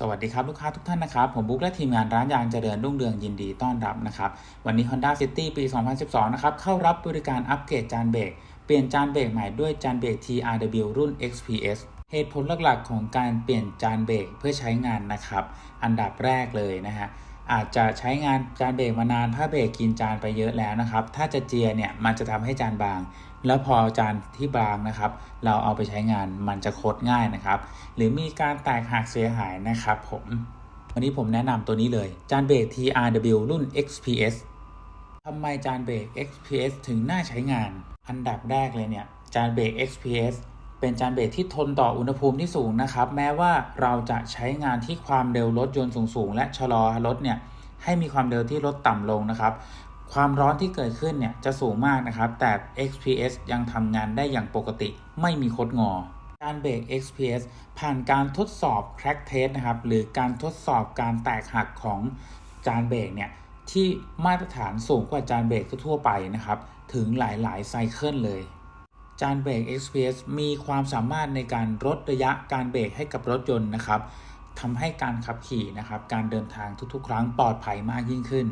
สวัสดีครับ ลูกค้าทุกท่านนะครับ ผมบุ๊กและทีมงานร้านยางเจริญรุ่งเรืองยินดีต้อนรับนะครับ วันนี้ Honda City ปี 2012 นะครับ เข้ารับบริการอัปเกรดจานเบรกเปลี่ยนจานเบรกใหม่ด้วยจานเบรก TRW รุ่น XPS เหตุผลหลักๆ ของการเปลี่ยนจานเบรกเพื่อใช้งานนะครับ อันดับแรกเลยนะฮะ อาจจะใช้งานจานเบรกมานานผ้าเบรกกินจานไปเยอะแล้วนะครับ ถ้าจะเจียเนี่ยมันจะทำให้จานบาง แล้วพอจานที่บางนะครับ เราเอาไปใช้งานมันจะคดง่ายนะครับ หรือมีการแตกหักเสียหายนะครับผมวันนี้ผมแนะนำตัวนี้เลย จานเบรก TRW รุ่น XPS ทำไมจานเบรก XPS ถึงน่าใช้งาน อันดับแรกเลยเนี่ย จานเบรก XPS เป็นจานเบรกที่ทนต่ออุณหภูมิที่สูงนะครับ แม้ว่าเราจะใช้งานที่ความเร็วรถยนต์สูงๆและชะลอรถเนี่ยให้มีความเร็วที่ลดต่ำลงนะครับ ความร้อนที่เกิดขึ้นเนี่ยจะสูงมากนะครับ แต่ XPS ยังทำงานได้อย่างปกติ ไม่มีคดงอจานเบรก XPS ผ่านการทดสอบ crack test นะครับ หรือการทดสอบการแตกหักของจานเบรกเนี่ยที่มาตรฐานสูงกว่าจานเบรกทั่วไปนะครับ ถึงหลายๆไซเคิลเลย จานเบรก XPS มีความสามารถในการลดระยะการเบรกให้กับรถยนต์นะครับทำให้การขับขี่นะครับ การเดินทางทุกๆ ครั้งปลอดภัยมากยิ่งขึ้น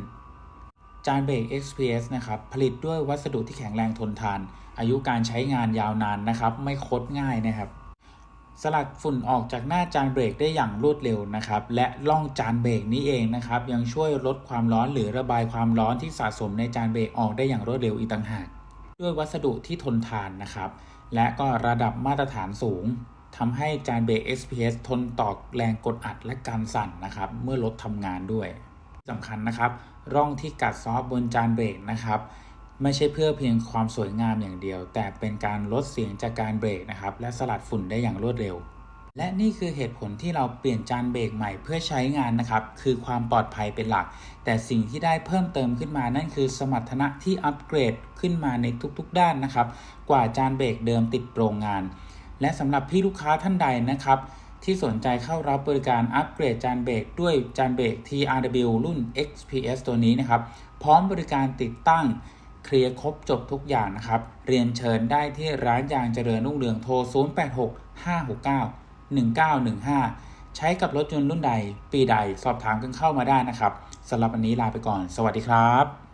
จานเบรก XPS นะครับ ผลิตด้วยวัสดุที่แข็งแรงทนทาน อายุการใช้งานยาวนานนะครับ ไม่คดง่ายนะครับ สลัดฝุ่นออกจากหน้าจานเบรกได้อย่างรวดเร็วนะครับ และล่องจานเบรกนี้เองนะครับ ยังช่วยลดความร้อนหรือระบายความร้อนที่สะสมในจานเบรกออกได้อย่างรวดเร็วอีกต่างหาก ด้วยวัสดุที่ทนทานนะครับ และก็ระดับมาตรฐานสูงทำให้จานเบรก SPS ทนต่อแรงกดอัดและการสั่นนะครับ เมื่อรถทำงานด้วยสำคัญนะครับ ร่องที่กัดซอฟบนจานเบรกนะครับ ไม่ใช่เพื่อเพียงความสวยงามอย่างเดียว แต่เป็นการลดเสียงจากการเบรกนะครับ และสลัดฝุ่นได้อย่างรวดเร็ว และนี่คือเหตุผลที่เราเปลี่ยนจานเบรกใหม่เพื่อใช้งานนะครับ คือความปลอดภัยเป็นหลัก แต่สิ่งที่ได้เพิ่มเติมขึ้นมานั่นคือสมรรถนะที่อัปเกรดขึ้นมาในทุกๆ ด้านนะครับ กว่าจานเบรกเดิมติดโรงงาน และสำหรับพี่ลูกค้าท่านใดนะครับ ที่สนใจเข้ารับบริการอัปเกรดจานเบรกด้วยจานเบรก TRW รุ่น XPS ตัวนี้นะครับ พร้อมบริการติดตั้งเคลียร์ครบจบทุกอย่างนะครับ เรียนเชิญได้ที่ร้านยางเจริญรุ่งเรืองโทร 086 569 1915 ใช้กับรถยนต์รุ่นใดปีใดสอบถามกันเข้ามาได้นะครับสำหรับวันนี้ลาไปก่อน สวัสดีครับ